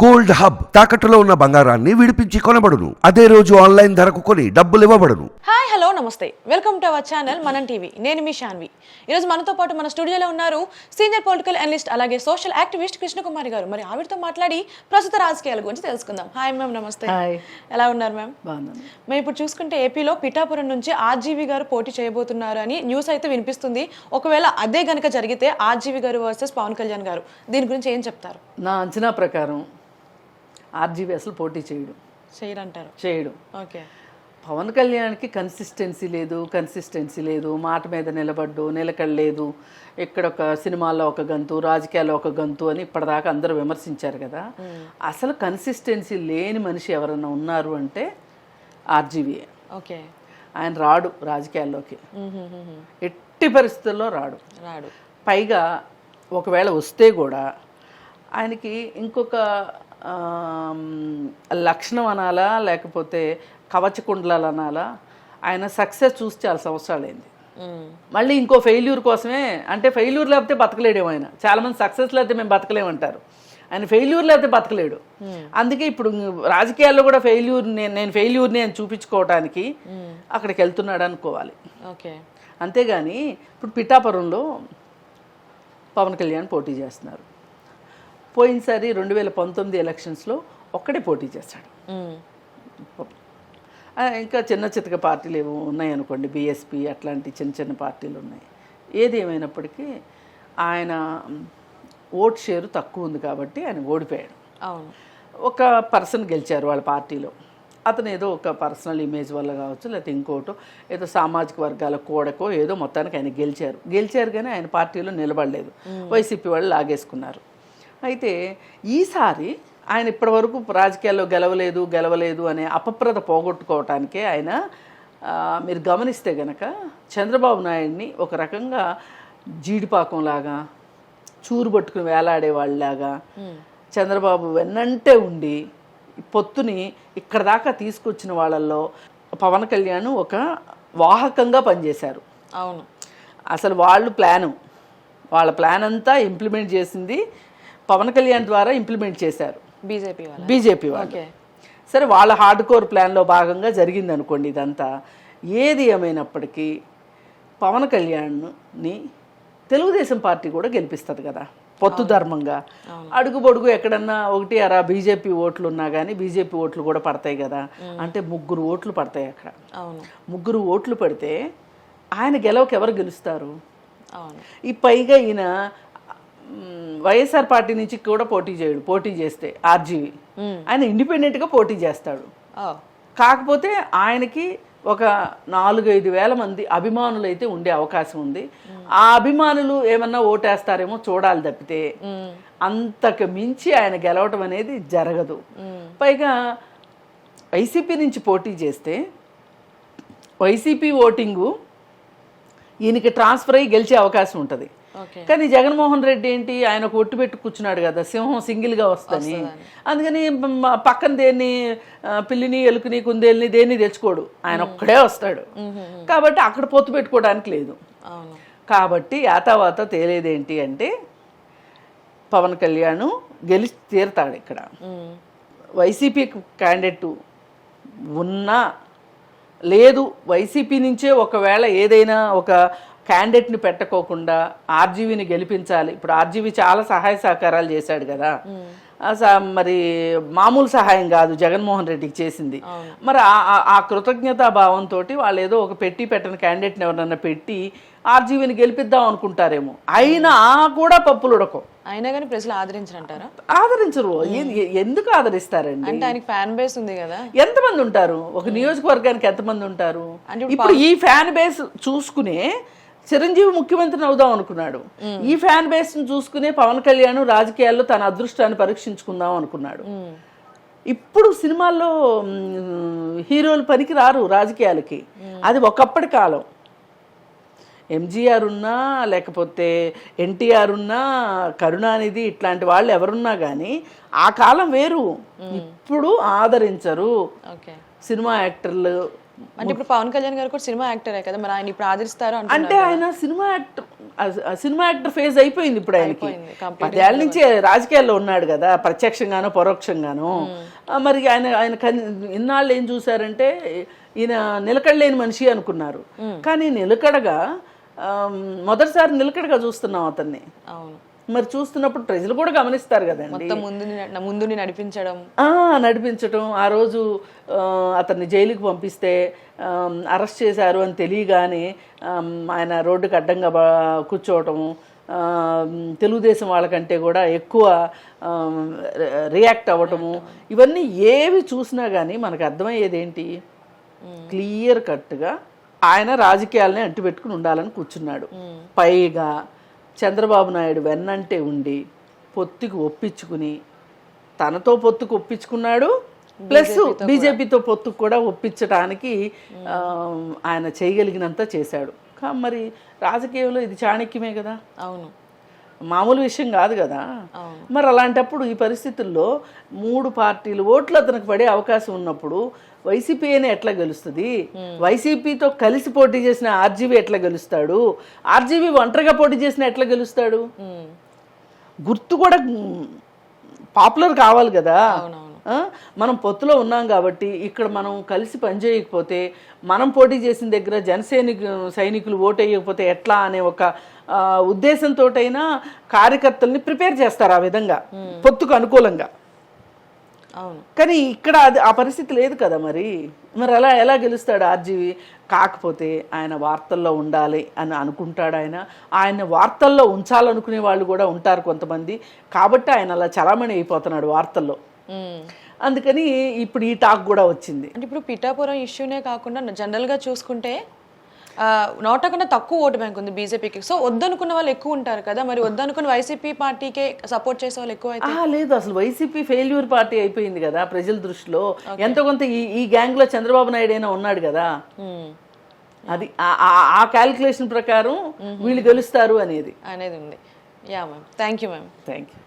Gold hub తాకట్టులో ఉన్న బంగారాన్ని విడిపించి కొనబడును. అదే రోజు ఆన్లైన్ ధరకు కొని డబ్బులు ఇవ్వబడును. హాయ్ హలో నమస్తే. Welcome to our channel Manam TV. నేను మీ శాన్వి ఈరోజు మనతో పాటు మన స్టూడియోలో ఉన్నారు సీనియర్ పొలిటికల్ అనలిస్ట్ అలాగే సోషల్ యాక్టివిస్ట్ కృష్ణకుమారి గారు. మరి ఆవిడతో మాట్లాడి ప్రస్తుత రాజకీయాల గురించి తెలుసుకుందాం. హాయ్ మ్యామ్ నమస్తే. హాయ్. ఎలా ఉన్నారు మ్యామ్? బాగున్నాను. మేము ఇప్పుడు చూసుకుంటే ఏపీలో పిఠాపురం నుంచి ఆర్జీవి గారు పోటీ చేయబోతున్నారు అని న్యూస్ అయితే వినిపిస్తుంది. ఒకవేళ అదే గనక జరిగితే ఆర్జీవి గారు వర్సెస్ పవన్ కళ్యాణ్ గారు. దీని గురించి ఏం చెప్తారు? నా అంచనా ప్రకారం ఆర్జీవీ అసలు పోటీ చేయడు. చేయరంటారు. చేయడు. ఓకే. పవన్ కళ్యాణ్కి కన్సిస్టెన్సీ లేదు కన్సిస్టెన్సీ లేదు మాట మీద నిలబడ్డు నిలకడలేదు ఇక్కడ ఒక సినిమాల్లో ఒక గంతు రాజకీయాల్లో ఒక గంతు అని ఇప్పటిదాకా అందరూ విమర్శించారు కదా. అసలు కన్సిస్టెన్సీ లేని మనిషి ఎవరైనా ఉన్నారు అంటే ఆర్జీవీ ఓకే. ఆయన రాడు రాజకీయాల్లోకి. ఎట్టి పరిస్థితుల్లో రాడు. రాడు. పైగా ఒకవేళ వస్తే కూడా ఆయనకి ఇంకొక లక్షణం అనాలా లేకపోతే కవచకుండలాలు అనాలా ఆయన సక్సెస్ చూసి చాలా సంవత్సరాలైంది. మళ్ళీ ఇంకో ఫెయిల్యూర్ కోసమే అంటే ఫెయిల్యూర్ లేకపోతే బతకలేడేమో ఆయన. చాలామంది సక్సెస్ లేకపోతే మేము బతకలేమంటారు. ఆయన ఫెయిల్యూర్ లేకపోతే బతకలేడు. అందుకే ఇప్పుడు రాజకీయాల్లో కూడా ఫెయిల్యూర్ నేను నేను ఫెయిల్యూర్ని అని చూపించుకోవడానికి అక్కడికి వెళ్తున్నాడు అనుకోవాలి. ఓకే. అంతేగాని ఇప్పుడు పిఠాపురంలో పవన్ కళ్యాణ్ పోటీ చేస్తున్నారు. పోయినసారి రెండు వేల పంతొమ్మిది ఎలక్షన్స్లో ఒక్కడే పోటీ చేశాడు. ఇంకా చిన్న చితక పార్టీలు ఏవో ఉన్నాయనుకోండి బీఎస్పీ అట్లాంటి చిన్న చిన్న పార్టీలు ఉన్నాయి. ఏది ఏమైనప్పటికీ ఆయన ఓట్ షేరు తక్కువ ఉంది కాబట్టి ఆయన ఓడిపోయాడు. అవును. ఒక పర్సన్ గెలిచారు వాళ్ళ పార్టీలో. అతను ఏదో ఒక పర్సనల్ ఇమేజ్ వల్ల కావచ్చు లేకపోతే ఇంకోటో ఏదో సామాజిక వర్గాల కూడకో ఏదో మొత్తానికి ఆయన గెలిచారు. గెలిచారు కానీ ఆయన పార్టీలో నిలబడలేదు. వైసీపీ వాళ్ళు లాగేసుకున్నారు. అయితే ఈసారి ఆయన ఇప్పటివరకు రాజకీయాల్లో గెలవలేదు గెలవలేదు అనే అపప్రద పోగొట్టుకోవటానికే ఆయన మీరు గమనిస్తే గనక చంద్రబాబు నాయుడిని ఒక రకంగా జీడిపాకంలాగా చూరు పట్టుకుని వేలాడే వాళ్ళలాగా చంద్రబాబు వెన్నంటే ఉండి పొత్తుని ఇక్కడ దాకా తీసుకొచ్చిన వాళ్ళల్లో పవన్ కళ్యాణ్ ఒక వాహకంగా పనిచేశారు. అవును. అసలు వాళ్ళు ప్లాను. వాళ్ళ ప్లాన్ అంతా ఇంప్లిమెంట్ చేసింది పవన్ కళ్యాణ్ ద్వారా ఇంప్లిమెంట్ చేశారు. బీజేపీ బీజేపీ వాళ్ళు. సరే వాళ్ళ హార్డ్ కోర్ ప్లాన్లో భాగంగా జరిగింది అనుకోండి ఇదంతా. ఏది ఏమైనప్పటికీ పవన్ కళ్యాణ్ని తెలుగుదేశం పార్టీ కూడా గెలిపిస్తుంది కదా పొత్తు ధర్మంగా. అడుగు పొడుగు ఎక్కడన్నా ఒకటి అరా బీజేపీ ఓట్లు ఉన్నా కానీ బీజేపీ ఓట్లు కూడా పడతాయి కదా. అంటే ముగ్గురు ఓట్లు పడతాయి అక్కడ. ముగ్గురు ఓట్లు పడితే ఆయన గెలవకి ఎవరు గెలుస్తారు ఈ పైగా ఈయన వైఎస్ఆర్ పార్టీ నుంచి కూడా పోటీ చేయడు పోటీ చేస్తే ఆర్జీవి. ఆయన ఇండిపెండెంట్గా పోటీ చేస్తాడు. కాకపోతే ఆయనకి ఒక నాలుగైదు వేల మంది అభిమానులు అయితే ఉండే అవకాశం ఉంది. ఆ అభిమానులు ఏమన్నా ఓటేస్తారేమో చూడాలి తప్పితే అంతకు మించి ఆయన గెలవటం అనేది జరగదు. పైగా వైసీపీ నుంచి పోటీ చేస్తే వైసీపీ ఓటింగు ఈయనకి ట్రాన్స్ఫర్ అయ్యి గెలిచే అవకాశం ఉంటుంది. కానీ జగన్మోహన్ రెడ్డి ఏంటి? ఆయన ఒక ఒట్టు పెట్టి కూర్చున్నాడు కదా సింహం సింగిల్గా వస్తుందని. అందుకని పక్కన దేన్ని పిల్లిని ఎలుకని కుందేల్ని దేన్ని తెచ్చుకోడు. ఆయన ఒక్కడే వస్తాడు. కాబట్టి అక్కడ పొత్తు పెట్టుకోవడానికి లేదు. కాబట్టి యాతావాత తేలేదేంటి అంటే పవన్ కళ్యాణ్ గెలిచి తీరుతాడు ఇక్కడ. వైసీపీ క్యాండిడేట్ ఉన్నా లేదు వైసీపీ నుంచే ఒకవేళ ఏదైనా ఒక క్యాండిడేట్ని పెట్టకోకుండా ఆర్జీవీని గెలిపించాలి. ఇప్పుడు ఆర్జీవీ చాలా సహాయ సహకారాలు చేశాడు కదా. మరి మామూలు సహాయం కాదు జగన్మోహన్ రెడ్డికి చేసింది. మరి ఆ- కృతజ్ఞతా భావంతో వాళ్ళు ఏదో ఒక పెట్టి పెట్టని క్యాండిడేట్ని ఎవరన్నా పెట్టి ఆర్జీవీని గెలిపిద్దాం అనుకుంటారేమో. అయినా కూడా పప్పులు ఉడకం అయినా కానీ ప్రజలు ఆదరించరంటారా? ఆదరించరు. ఎందుకు ఆదరిస్తారండి? అంటే ఆయనకి ఫ్యాన్ బేస్ ఉంది కదా. ఎంతమంది ఉంటారు? ఒక నియోజకవర్గానికి ఎంతమంది ఉంటారు? అంటే ఇప్పుడు ఈ ఫ్యాన్ బేస్ చూసుకునే చిరంజీవి ముఖ్యమంత్రిని అవుదాం అనుకున్నాడు. ఈ ఫ్యాన్ బేస్ చూసుకునే పవన్ కళ్యాణ్ రాజకీయాల్లో తన అదృష్టాన్ని పరీక్షించుకుందాం అనుకున్నాడు. ఇప్పుడు సినిమాల్లో హీరోలు పనికి రారు రాజకీయాలకి అది ఒకప్పటి కాలం. ఎంజీఆర్ ఉన్నా లేకపోతే ఎన్టీఆర్ ఉన్నా కరుణానిధి ఇట్లాంటి వాళ్ళు ఎవరున్నా కానీ ఆ కాలం వేరు. ఇప్పుడు ఆదరించరు. సినిమా యాక్టర్లు అంటే ఇప్పుడు పవన్ కళ్యాణ్ గారు కూడా సినిమా యాక్టరే కదా మరి ఆయన ఇప్పుడు ఆదరిస్తారు అంటే ఆయన cinema actor cinema actor phase అయిపోయింది ఇప్పుడు ఆయనకి. పదేళ్ళ నుంచి రాజకీయాల్లో ఉన్నాడు కదా ప్రత్యక్షంగానో పరోక్షంగానో. మరి ఆయన ఆయన ఇన్నాళ్ళు ఏం చూసారంటే ఈయన నిలకడలేని మనిషి అనుకున్నారు. కానీ నిలకడగా మొదటిసారి నిలకడగా చూస్తున్నాం అతన్ని. అవును. మరి చూస్తున్నప్పుడు ప్రజలు కూడా గమనిస్తారు కదండి. ముందుని ముందుని నడిపించడం. ఆ, రోజు అతన్ని జైలుకి పంపిస్తే అరెస్ట్ చేశారు అని తెలియగానే ఆయన రోడ్డుకి అడ్డంగా కూర్చోవటము తెలుగుదేశం వాళ్ళకంటే కూడా ఎక్కువ రియాక్ట్ అవ్వటము. ఇవన్నీ ఏవి చూసినా కానీ మనకు అర్థమయ్యేది ఏంటి? క్లియర్ కట్గా ఆయన రాజకీయాలని అంటిపెట్టుకుని ఉండాలని కూర్చున్నాడు. పైగా చంద్రబాబు నాయుడు వెన్నంటే ఉండి పొత్తుకు ఒప్పించుకుని తనతో పొత్తుకు ఒప్పించుకున్నాడు ప్లస్ బీజేపీతో పొత్తుకు కూడా ఒప్పించడానికి ఆయన చేయగలిగినంత చేశాడు. కా- మరి రాజకీయంలో ఇది చాణక్యమే కదా? అవును. మామూలు విషయం కాదు కదా. మరి అలాంటప్పుడు ఈ పరిస్థితుల్లో మూడు పార్టీలు ఓట్లు అతనికి పడే అవకాశం ఉన్నప్పుడు వైసీపీ అయినా ఎట్లా గెలుస్తుంది? వైసీపీతో కలిసి పోటీ చేసిన ఆర్జీవీ ఎట్లా గెలుస్తాడు? ఆర్జీవీ ఒంటరిగా పోటీ చేసిన ఎట్లా గెలుస్తాడు. గుర్తు కూడా పాపులర్ కావాలి కదా? మనం పొత్తులో ఉన్నాం కాబట్టి ఇక్కడ మనం కలిసి పనిచేయకపోతే మనం పోటీ చేసిన దగ్గర జనసైనిక సైనికులు ఓటు వేయకపోతే ఎట్లా అనే ఒక ఆ, ఉద్దేశంతోటైనా కార్యకర్తల్ని ప్రిపేర్ చేస్తారు ఆ విధంగా పొత్తుకు అనుకూలంగా. అవును. కానీ ఇక్కడ అది ఆ పరిస్థితి లేదు కదా మరి? మరి అలా ఎలా గెలుస్తాడు ఆర్జీవి కాకపోతే ఆయన వార్తల్లో ఉండాలి అని అనుకుంటాడు ఆయన. ఆయన వార్తల్లో ఉంచాలనుకునే వాళ్ళు కూడా ఉంటారు కొంతమంది. కాబట్టి ఆయన అలా చలామణి అయిపోతున్నాడు వార్తల్లో. అందుకని ఇప్పుడు ఈ టాక్ కూడా వచ్చింది. అంటే ఇప్పుడు పిఠాపురం ఇష్యూనే కాకుండా జనరల్గా చూసుకుంటే నోటా కన్నా తక్కువ ఓటు బ్యాంక్ ఉంది బీజేపీకి. సో వద్దనుకున్న వాళ్ళు ఎక్కువ ఉంటారు కదా మరి వద్దనుకున్న వైసీపీ పార్టీకే సపోర్ట్ చేసే వాళ్ళు ఎక్కువ లేదు. అసలు వైసీపీ ఫెయిల్యూర్ పార్టీ అయిపోయింది కదా ప్రజల దృష్టిలో. ఎంతో కొంత ఈ ఈ గ్యాంగ్లో చంద్రబాబు నాయుడు అయినా ఉన్నాడు కదా. అది ఆ క్యాలిక్యులేషన్ ప్రకారం వీళ్ళు గెలుస్తారు అనేది. అనేది ఉంది. Yeah ma'am. Thank you ma'am. Thank you